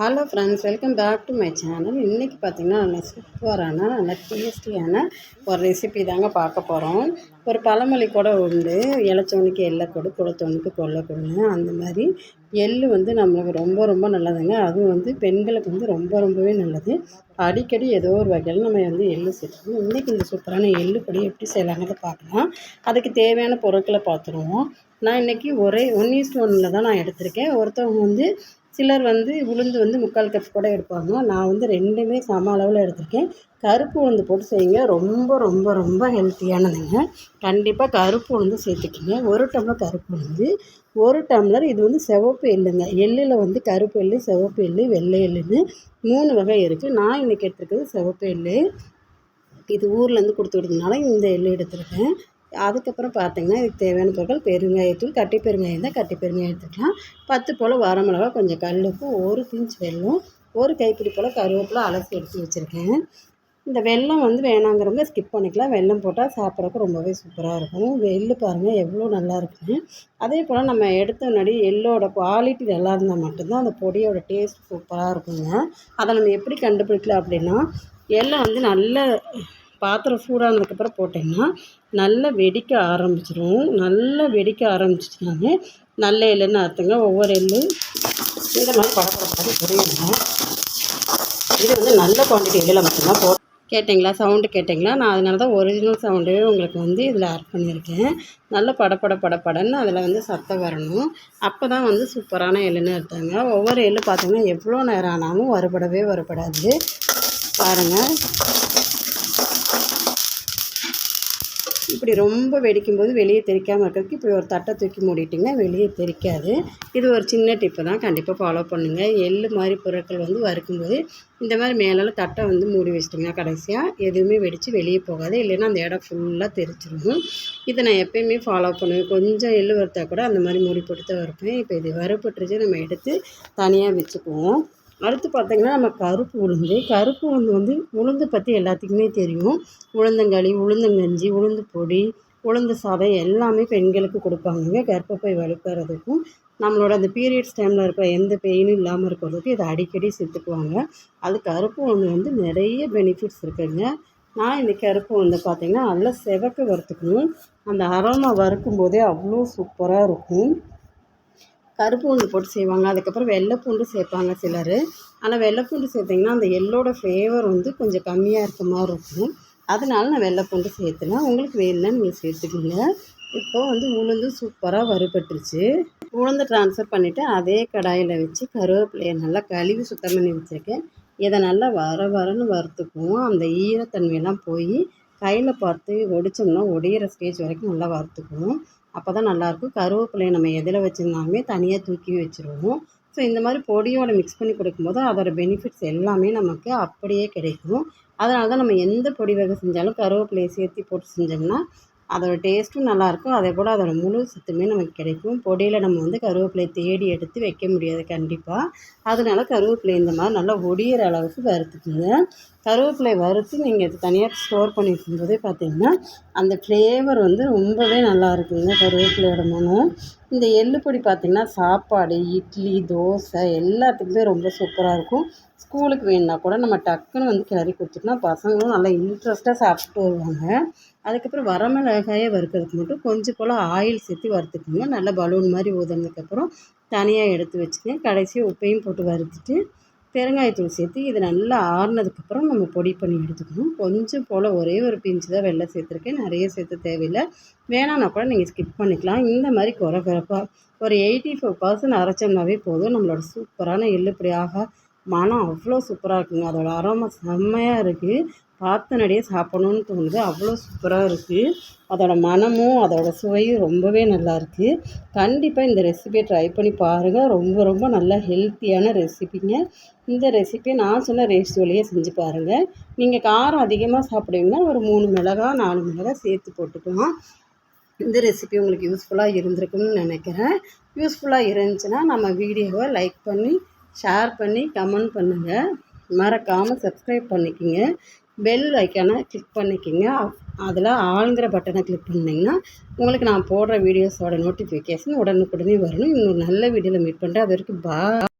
Hello friends welcome back to my channel. இன்றைக்கி பார்த்திங்கன்னா நல்ல சூப்பரான நல்ல டேஸ்டியான ஒரு ரெசிபி தாங்க பார்க்க போகிறோம் ஒரு பழமொழி கூட உண்டு. இலச்சவனுக்கு எல்லை கொடு குளத்தவனுக்கு கொல்லை கொடுங்க அந்த மாதிரி எள் வந்து நம்மளுக்கு ரொம்ப ரொம்ப நல்லதுங்க. அதுவும் வந்து பெண்களுக்கு வந்து ரொம்ப ரொம்பவே நல்லது. அடிக்கடி ஏதோ ஒரு வகையில் நம்ம வந்து எள் சேர்த்துக்கணும். இன்றைக்கி இந்த சூப்பரான எள்ளு பொடி எப்படி செய்யலாங்கிறத பார்க்கலாம். அதுக்கு தேவையான பொருட்களை பார்த்துருவோம். நான் இன்றைக்கி ஒரே ஒன் ஈஸ்ட் ஒன்னில் தான் நான் எடுத்திருக்கேன். ஒருத்தவங்க வந்து சிலர் வந்து உளுந்து வந்து முக்கால் கப் கூட எடுப்பாங்க. நான் வந்து ரெண்டுமே சம அளவில் எடுத்திருக்கேன். கருப்பு உளுந்து போட்டு செய்யுங்க. ரொம்ப ரொம்ப ரொம்ப ஹெல்த்தியானதுங்க கண்டிப்பாக கருப்பு உளுந்து சேர்த்துக்கிங்க. ஒரு டம்ளர் கருப்பு உளுந்து ஒரு டம்ளர் இது வந்து சிவப்பு எள்ளுங்க. எள்ளில் வந்து கருப்பு எள்ளு சிவப்பு எள்ளு வெள்ளை எள்ளுன்னு மூணு வகை இருக்குது நான் இன்றைக்கி எடுத்துருக்கிறது சிவப்பு எள்ளு. இது ஊர்லேருந்து கொடுத்து விடுறதுனால இந்த எள்ளு எடுத்திருக்கேன். அதுக்கப்புறம் பார்த்திங்கன்னா இதுக்கு தேவையான பொருட்கள் பெருங்காயத்தூள் கட்டி பெருங்காயம் தான் கட்டி பெருங்காயம் எடுத்துக்கலாம். பத்து போல் வரமிளகா கொஞ்சம் கல்லுப்பு ஒரு பிஞ்ச் வெல்லம் ஒரு கைப்பிடி போல் கருவேப்பிலை அலசி எடுத்து வச்சுருக்கேன். இந்த வெல்லம் வந்து வேணாங்கிறவங்க ஸ்கிப் பண்ணிக்கலாம். வெல்லம் போட்டால் சாப்பிட்றதுக்கு ரொம்பவே சூப்பராக இருக்கும். எள்ளு பாருங்கள் எவ்வளோ நல்லா இருக்குன்னு. அதே போல் நம்ம எடுத்த முன்னாடி எள்ளோட குவாலிட்டி நல்லா இருந்தால் மட்டும்தான் அந்த பொடியோட டேஸ்ட் சூப்பராக இருக்குங்க. அதை நம்ம எப்படி கண்டுபிடிக்கலாம் அப்படின்னா எள்ளை வந்து நல்ல பாத்திரம் சூடானதுக்கப்புறம் போட்டிங்கன்னா நல்லா வெடிக்க ஆரம்பிச்சிடும் நல்லா வெடிக்க ஆரம்பிச்சிட்டாங்க நல்ல எள்ளுன்னு அர்த்தங்க ஒவ்வொரு எள்ளு இந்த மாதிரி படப்படப்பட புரியுங்க இது வந்து நல்ல குவான்டிட்டி எள்ளில் மட்டும்தான் போ கேட்டிங்களா? சவுண்டு கேட்டிங்களா? நான் அதனால தான் ஒரிஜினல் சவுண்டே உங்களுக்கு வந்து இதில் ஆட் பண்ணியிருக்கேன். நல்ல படப்பட படப்படன்னு அதில் வந்து சத்தம் வரணும். அப்போ தான் வந்து சூப்பரான எள்ளுன்னு எடுத்தாங்க ஒவ்வொரு எள்ளு பார்த்தீங்கன்னா எவ்வளோ நேரம் ஆனாலும் வருபடவே வருபடாது பாருங்கள் இப்படி ரொம்ப வெடிக்கும்போது வெளியே தெரிக்காமல் இருக்கிறதுக்கு இப்படி ஒரு தட்டை தூக்கி மூடிட்டிங்கன்னா வெளியே தெரிக்காது. இது ஒரு சின்ன டிப்பு தான். கண்டிப்பாக ஃபாலோ பண்ணுங்கள் எள் மாதிரி பொருட்கள் வந்து வறுக்கும்போது இந்த மாதிரி மேலால் தட்டை வந்து மூடி வச்சிட்டிங்கன்னா கடைசியாக எதுவுமே வெடித்து வெளியே போகாது. இல்லைன்னா அந்த இடம் ஃபுல்லாக தெரிச்சிருக்கும் இதை நான் எப்போயுமே ஃபாலோ பண்ணுவேன். கொஞ்சம் எள்ளு வறுத்தா கூட அந்த மாதிரி மூடி போட்டு தான் வறுப்பேன். இப்போ இது வறுப்பட்டுருச்சு நம்ம எடுத்து தனியாக வச்சுக்குவோம். அடுத்து பார்த்திங்கன்னா நம்ம கருப்பு உளுந்து. கருப்பு உளுந்து வந்து உளுந்து பற்றி எல்லாத்துக்குமே தெரியும். உளுந்தங்களி உளுந்தங்கஞ்சி உளுந்து பொடி உளுந்து சாதம் எல்லாமே பெண்களுக்கு கொடுப்பாங்க கர்ப்பப்பை வலுக்கிறதுக்கும் நம்மளோட அந்த பீரியட்ஸ் டைமில் இருக்கிற எந்த பெயினும் இல்லாமல் இருக்கிறதுக்கு இதை அடிக்கடி சேர்த்துக்குவாங்க. அது கருப்பு உளுந்து வந்து நிறைய பெனிஃபிட்ஸ் இருக்குதுங்க நான் இந்த கருப்பு வந்து பார்த்திங்கன்னா நல்லா செவக்க வறுத்துக்கணும். அந்த அரோமா வறுக்கும் போதே அவ்வளோ சூப்பராக இருக்கும். கருப்பு உளுந்து போட்டு செய்வாங்க. அதுக்கப்புறம் வெள்ளைப்பூண்டு சேர்ப்பாங்க சிலர். ஆனால் வெள்ளைப்பூண்டு சேர்த்திங்கன்னா அந்த எள்ளோட ஃப்ளேவர் வந்து கொஞ்சம் கம்மியாக இருக்க மாதிரி இருக்கும். அதனால நான் வெள்ளைப்பூண்டு சேர்த்துனேன் உங்களுக்கு வேணும்னா நீங்கள் சேர்த்துக்கோங்க. இப்போ வந்து உளுந்து சூப்பராக வறுபட்டுருச்சு. உளுந்து ட்ரான்ஸ்ஃபர் பண்ணிவிட்டு அதே கடாயில் வச்சு கருவேப்பிலையை நல்லா கழுவி சுத்தம் பண்ணி வச்சுருக்கேன். இதை நல்லா வர வரன்னு வறுத்துக்குவோம். அந்த ஈரத்தன்மையெல்லாம் போய் கையில் பார்த்து ஒடிச்சோம்னா ஒடிகிற ஸ்டேஜ் வரைக்கும் நல்லா வறுத்துக்குவோம் அப்போ தான் நல்லாயிருக்கும் கருவேப்பிலையை நம்ம எதில் வச்சுருந்தாலுமே தனியாக தூக்கி வச்சுருவோம். ஸோ இந்த மாதிரி பொடியோடு மிக்ஸ் பண்ணி கொடுக்கும்போது அதோடய பெனிஃபிட்ஸ் எல்லாமே நமக்கு அப்படியே கிடைக்கும். அதனால தான் நம்ம எந்த பொடி வகை செஞ்சாலும் கருவேப்பிலையை சேர்த்து போட்டு செஞ்சோம்னா அதோடய டேஸ்ட்டும் நல்லாயிருக்கும் அதே போல் அதோடய முழு சத்துமே நமக்கு கிடைக்கும். பொடியில் நம்ம வந்து கருவேப்பிலையை தேடி எடுத்து வைக்க முடியாது கண்டிப்பாக அதனால கருவேப்பிலை இந்த மாதிரி நல்லா ஒடியிற அளவுக்கு வறுத்துக்குங்க. கருவேப்பிலை வறுத்து நீங்கள் இது தனியாக ஸ்டோர் பண்ணி வைக்கும்போதே பார்த்தீங்கன்னா அந்த ஃப்ளேவர் வந்து ரொம்பவே நல்லா இருக்குங்க கருவேப்பிலையோட மனம். இந்த எள்ளுப்பொடி பார்த்திங்கன்னா சாப்பாடு இட்லி தோசை எல்லாத்துக்குமே ரொம்ப சூப்பராக இருக்கும். ஸ்கூலுக்கு வேணுன்னா கூட நம்ம டக்குன்னு வந்து கிளறி கொடுத்துட்டோம்னா பசங்களும் நல்லா இன்ட்ரெஸ்ட்டாக சாப்பிட்டு வருவாங்க. அதுக்கப்புறம் வரமிளகாயை வறுக்கிறதுக்கு மட்டும் கொஞ்சம் போல் ஆயில் சேர்த்து வறுத்துக்கோங்க. நல்லா பலூன் மாதிரி ஊதுனதுக்கப்புறம் தனியாக எடுத்து வச்சுக்கோங்க. கடைசியாக உப்பையும் போட்டு வறுத்துட்டு பெருங்காயத்தூள் சேர்த்து இது நல்லா ஆறுனதுக்கப்புறம் நம்ம பொடி பண்ணி எடுத்துக்கணும். கொஞ்சம் போல் ஒரே ஒரு பிஞ்சு தான் வெள்ளை சேர்த்துருக்கேன். நிறைய சேர்த்து தேவையில்லை. வேணான்னா கூட நீங்கள் ஸ்கிப் பண்ணிக்கலாம். இந்த மாதிரி குறை குறைப்பாக ஒரு எயிட்டி ஃபைவ் பர்சன்ட் அரைச்சோம்னாவே போதும். நம்மளோட சூப்பரான எள்ளுப்படியாக மனம் அவ்வளோ சூப்பராக இருக்குங்க. அதோடய அரோமா செம்மையாக இருக்குது பார்த்தனடியே சாப்பிட்ணுன்னு தோணுது. அவ்வளோ சூப்பராக இருக்குது அதோடய மனமும் அதோடய சுவையும் ரொம்பவே நல்லாயிருக்கு கண்டிப்பாக இந்த ரெசிபியை ட்ரை பண்ணி பாருங்கள் ரொம்ப ரொம்ப நல்ல ஹெல்த்தியான ரெசிபிங்க இந்த ரெசிபியை நான் சொன்ன ரேஷியோலேயே செஞ்சு பாருங்கள் நீங்கள் காரம் அதிகமாக சாப்பிடுவீங்கன்னா ஒரு மூணு மிளகா நாலு மிளகா சேர்த்து போட்டுக்கலாம். இந்த ரெசிபி உங்களுக்கு யூஸ்ஃபுல்லாக இருந்திருக்குன்னு நினைக்கிறேன். யூஸ்ஃபுல்லாக இருந்துச்சுன்னா நம்ம வீடியோவை லைக் பண்ணி ஷேர் பண்ணி கமெண்ட் பண்ணுங்கள் மறக்காமல் சப்ஸ்கிரைப் பண்ணிக்கோங்க. பெல் ஐக்கானை கிளிக் பண்ணிக்கிங்க. அதில் ஆளுங்கிற பட்டனை கிளிக் பண்ணிங்கன்னா உங்களுக்கு நான் போடுற வீடியோஸோட நோட்டிஃபிகேஷன் உடனுக்குடனே வரணும் இன்னொரு நல்ல வீடியோவில் மீட் பண்ணுறேன் அது வரைக்கும் பா